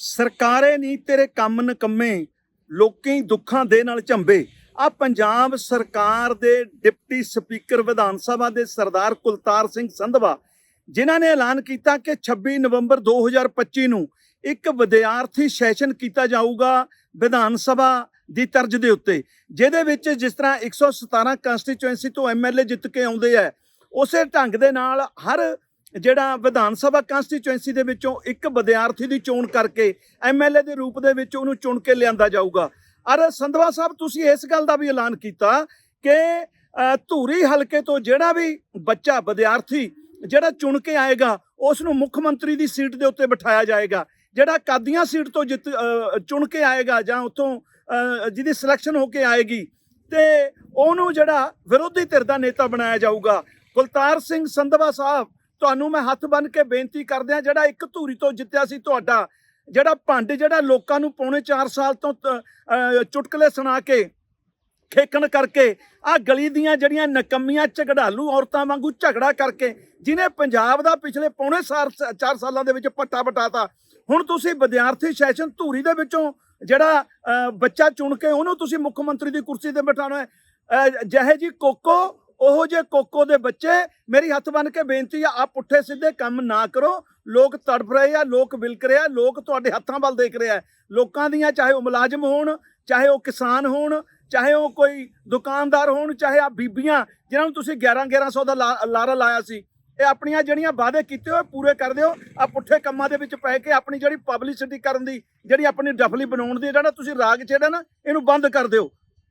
ਸਰਕਾਰੇ ਨਹੀਂ ਤੇਰੇ ਕੰਮ ਨਕੰਮੇ, ਲੋਕੀ ਦੁੱਖਾਂ ਦੇ ਨਾਲ ਝੰਬੇ। ਆ ਪੰਜਾਬ ਸਰਕਾਰ ਦੇ ਡਿਪਟੀ ਸਪੀਕਰ ਵਿਧਾਨ ਸਭਾ ਦੇ ਸਰਦਾਰ ਕੁਲਤਾਰ ਸਿੰਘ ਸੰਧਵਾ, ਜਿਨ੍ਹਾਂ ਨੇ ਐਲਾਨ ਕੀਤਾ ਕਿ 26 ਨਵੰਬਰ 2025 ਨੂੰ ਇੱਕ ਵਿਦਿਆਰਥੀ ਸੈਸ਼ਨ ਕੀਤਾ ਜਾਊਗਾ ਵਿਧਾਨ ਸਭਾ ਦੀ ਤਰਜ਼ ਦੇ ਉੱਤੇ, ਜਿਹਦੇ ਵਿੱਚ ਜਿਸ ਤਰ੍ਹਾਂ 117 ਕੰਸਟੀਚੁਐਂਸੀ ਤੋਂ ਐਮਐਲਏ ਜਿੱਤ ਕੇ ਆਉਂਦੇ ਆ, ਉਸੇ ਢੰਗ ਦੇ ਨਾਲ ਹਰ ਜਿਹੜਾ ਵਿਧਾਨ ਸਭਾ ਕੰਸਟੀਚੁਐਂਸੀ ਦੇ ਵਿੱਚੋਂ ਇੱਕ ਵਿਦਿਆਰਥੀ ਦੀ ਚੋਣ ਕਰਕੇ ਐਮਐਲਏ ਦੇ ਰੂਪ ਦੇ ਵਿੱਚ ਉਹਨੂੰ ਚੁਣ ਕੇ ਲਿਆਂਦਾ ਜਾਊਗਾ। ਅਰ ਸੰਧਵਾ ਸਾਹਿਬ, ਤੁਸੀਂ ਇਸ ਗੱਲ ਦਾ ਵੀ ਐਲਾਨ ਕੀਤਾ ਕਿ ਧੂਰੀ ਹਲਕੇ ਤੋਂ ਜਿਹੜਾ ਵੀ ਬੱਚਾ, ਵਿਦਿਆਰਥੀ ਜਿਹੜਾ ਚੁਣ ਕੇ ਆਏਗਾ ਉਸ ਨੂੰ ਮੁੱਖ ਮੰਤਰੀ ਦੀ ਸੀਟ ਦੇ ਉੱਤੇ ਬਿਠਾਇਆ ਜਾਏਗਾ। ਜਿਹੜਾ ਕਾਦੀਆਂ ਸੀਟ ਤੋਂ ਜਿੱਤ ਚੁਣ ਕੇ ਆਏਗਾ ਜਾਂ ਉੱਥੋਂ ਜਿਹਦੀ ਸਿਲੈਕਸ਼ਨ ਹੋ ਕੇ ਆਏਗੀ ਤੇ ਉਹਨੂੰ ਜਿਹੜਾ ਵਿਰੋਧੀ ਧਿਰ ਦਾ ਨੇਤਾ ਬਣਾਇਆ ਜਾਊਗਾ। ਕੁਲਤਾਰ ਸਿੰਘ ਸੰਧਵਾ ਸਾਹਿਬ ਤੁਹਾਨੂੰ ਮੈਂ ਹੱਥ ਬੰਨ ਕੇ ਬੇਨਤੀ ਕਰਦੇ ਆ ਜਿਹੜਾ ਇੱਕ ਧੂਰੀ ਤੋਂ ਜਿੱਤਿਆ ਸੀ ਤੁਹਾਡਾ, ਜਿਹੜਾ ਭੰਡ ਜਿਹੜਾ ਲੋਕਾਂ ਨੂੰ ਪੌਣੇ 4 ਸਾਲ ਤੋਂ ਚੁਟਕਲੇ ਸੁਣਾ ਕੇ, ਖੇਕਣ ਕਰਕੇ ਆ ਗਲੀ ਦੀਆਂ ਜਿਹੜੀਆਂ ਨਕੰਮੀਆਂ ਝਗੜਾਲੂ ਔਰਤਾਂ ਵਾਂਗੂ ਝਗੜਾ ਕਰਕੇ, ਜਿਨੇ ਪੰਜਾਬ ਦਾ ਪਿਛਲੇ ਪੌਣੇ 4 ਸਾਲਾਂ ਦੇ ਵਿੱਚ ਪੱਟਾ ਪਟਾਤਾ, ਹੁਣ ਤੁਸੀਂ ਵਿਦਿਆਰਥੀ ਸੈਸ਼ਨ ਧੂਰੀ ਦੇ ਵਿੱਚੋਂ ਜਿਹੜਾ ਬੱਚਾ ਚੁਣ ਕੇ ਉਹਨੂੰ ਤੁਸੀਂ ਮੁੱਖ ਮੰਤਰੀ ਦੀ ਕੁਰਸੀ ਤੇ ਬਿਠਾਉਣਾ ਹੈ। ਜਿਹੇ ਜੀ ਕੋਕੋ ਉਹੋ ਜੇ ਕੋਕੋ ਦੇ ਬੱਚੇ, ਮੇਰੀ ਹੱਥ ਬੰਨ ਕੇ ਬੇਨਤੀ ਆ ਆ ਪੁੱਠੇ ਸਿੱਧੇ ਕੰਮ ਨਾ ਕਰੋ। ਲੋਕ ਤੜਫ ਰਹੇ ਆ, ਲੋਕ ਵਿਲਕ ਰਹੇ ਆ, ਲੋਕ ਤੁਹਾਡੇ ਹੱਥਾਂ ਵੱਲ ਦੇਖ ਰਹੇ ਆ। ਲੋਕਾਂ ਦੀਆਂ ਚਾਹੇ ਉਹ ਮੁਲਾਜ਼ਮ ਹੋਣ, ਚਾਹੇ ਉਹ ਕਿਸਾਨ ਹੋਣ, ਚਾਹੇ ਉਹ ਕੋਈ ਦੁਕਾਨਦਾਰ ਹੋਣ, ਚਾਹੇ ਆ ਬੀਬੀਆਂ, ਜਿਨ੍ਹਾਂ ਨੂੰ ਤੁਸੀਂ 11 1100 ਦਾ ਲਾ- ਲਾਰਾ ਲਾਇਆ ਸੀ। ਇਹ ਆਪਣੀਆਂ ਜਿਹੜੀਆਂ ਵਾਅਦੇ ਕੀਤੇ ਹੋਏ, ਪੂਰੇ ਕਰ ਦਿਓ। ਆ ਪੁੱਠੇ ਕੰਮਾਂ ਦੇ ਵਿੱਚ ਪੈ ਕੇ ਆਪਣੀ ਜਿਹੜੀ ਪਬਲਿਸਿਟੀ ਕਰਨ ਦੀ, ਜਿਹੜੀ ਆਪਣੀ ਡਫਲੀ ਬਣਾਉਣ ਦੀ, ਜਿਹੜਾ ਤੁਸੀਂ ਰਾਗ ਛੇੜਾ ਨਾ, ਇਹਨੂੰ ਬੰਦ ਕਰ ਦਿਓ।